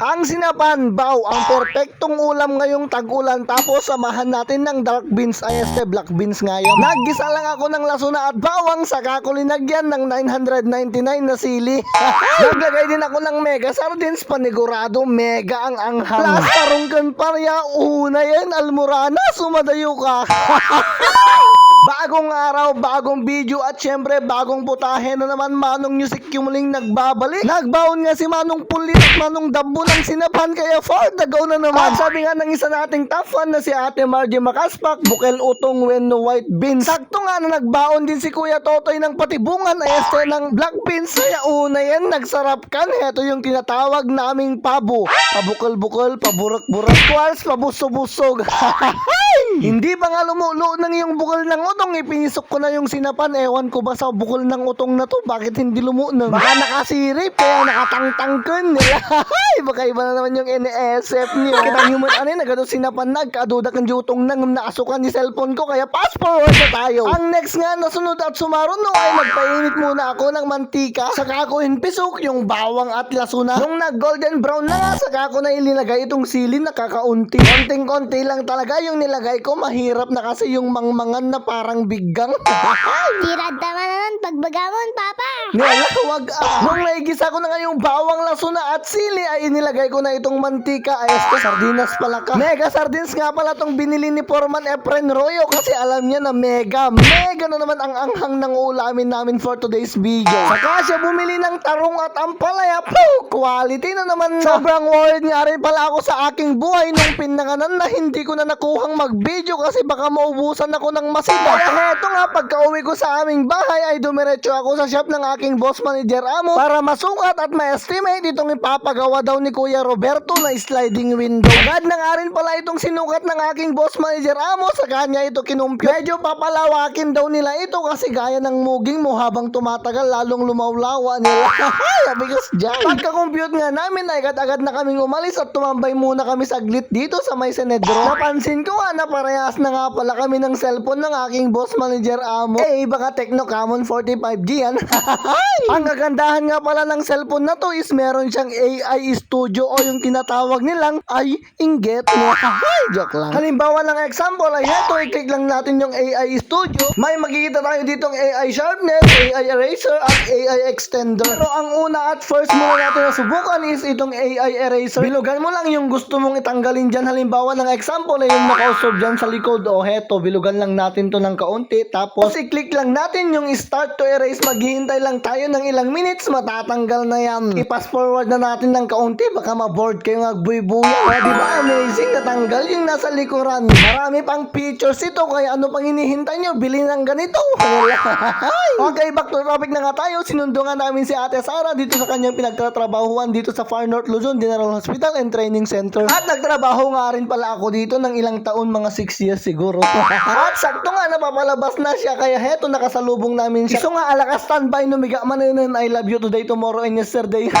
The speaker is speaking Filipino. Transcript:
Ang sinapan, baw, ang perpektong ulam ngayong tag-ulan tapos samahan natin ng dark beans ay este black beans ngayon. Naggisa lang ako ng lasuna at bawang saka ko linagyan ng 999 na sili. Naglagay din ako ng mega sardines panigurado mega ang anghang. Plus tarungkan parya una yan almorana sumadayo ka. Bagong araw, bagong video at syempre bagong putahe na naman Manong Music yung muling nagbabalik. Nagbaon nga si Manong Pulit at Manong Dambo ng sinapan kaya for the go na naman. At sabi nga ng isa nating top fan na si Ate Margie Makaspak, Bukel Utong Wenno White Beans. Sakto nga na nagbaon din si Kuya Totoy ng patibungan ay este ng black beans. Kaya una yan, nagsarap kan. Heto yung tinatawag naming pabo. Pabukol-bukol, paburak-burak, kwals, pabuso-busog. Hindi ba nga lumulo ng yung bukol ng utong? Ipinisok ko na yung sinapan. Ewan ko ba sa bukol ng utong na to? Bakit hindi lumunang baka nakasirip kaya nakatangtangkon nila Ay, baka iba na naman yung NSF niyo. Kitang human ano yun? Nagado sinapan na kaduda kan jutong nang naasukan ni cellphone ko kaya fast forward na tayo. Ang next nga nasunod at sumaron no ay nagpainit muna ako ng mantika saka ako hinpisok yung bawang at lasuna. Nung nag golden brown na nga saka ako na ilinagay itong sili na kakaunti. Konting konti lang talaga yung nilagay ko. Mahirap na kasi yung mangmangan na parang biggang Tirad tama na nun, pagbagamon, papa. Nila, wag ah. Nung naigisa ko na nga yung bawang lasuna at sili ay inilagay ko na itong mantika ay esto sardinas pala ka. Mega sardines nga pala tong binili ni Foreman Efren Royo kasi alam niya na mega, mega na naman ang anghang ng ulamin namin for today's video. Saka siya bumili ng tarong at ampalaya. Poo! Quality na naman. Sobrang worried nga rin pala ako sa aking buhay nung pinanganan na hindi ko na nakuhang mag-video kasi baka maubusan ako ng masida. Kaya heto nga, pagka uwi ko sa aming bahay ay dumiretso ako sa shop ng aking boss manager Amo para masukat at ma-estimate itong ipapagawa daw ni Kuya Roberto na sliding window. Agad na nga rin pala itong sinukat ng aking boss manager Amo sa kanya ito kinumpyo. Medyo papalawakin daw nila ito kasi gaya ng muging mo habang tumatagal lalong lumawlawa nila. Sabi ko dyan. Pagka-compute nga namin ay agad-agad na kaming umalis at tumambay muna kami saglit dito sa may Senedro. Napansin ko nga na parehas na nga pala kami ng cellphone ng aking boss manager Amo. Eh, baka Tecno Camon 45G yan. Ang kagandahan nga pala ng cellphone na to is meron siyang AI studio o yung tinatawag nilang ay inget mo. Joke lang. Halimbawa ng example ay heto, i-click lang natin yung AI studio. May makikita tayo ditong AI sharpness, AI eraser at AI extender. Pero ang una at first muna natin na subukan is itong AI eraser. Bilugan mo lang yung gusto mong itanggalin dyan. Halimbawa ng example ay yung nakausap dyan sa likod. O heto, bilugan lang natin to ng kaunti. Tapos i-click lang natin yung start to erase. Maghihintay lang tayo ng ilang minutes, matatanggal na yan. I-pass forward na natin ng kaunti. Baka ma-board kayo magbuy-buya. O diba amazing? Natanggal yung nasa likuran. Marami pang features ito. Kaya ano pang hinihintay nyo? Bili ng ganito. okay, back to topic na nga tayo. Sinundo nga namin si Ate Sara dito sa kanyang pinagtatrabahuan dito sa Far North Luzon General Hospital and Training Center. At nagtrabaho nga rin pala ako dito ng ilang taon, mga 6 years siguro. At sakto nga napapalabas na siya kaya heto nakasalubong namin siya. So nga alakas standby numiga manunan I love you today, tomorrow and yesterday.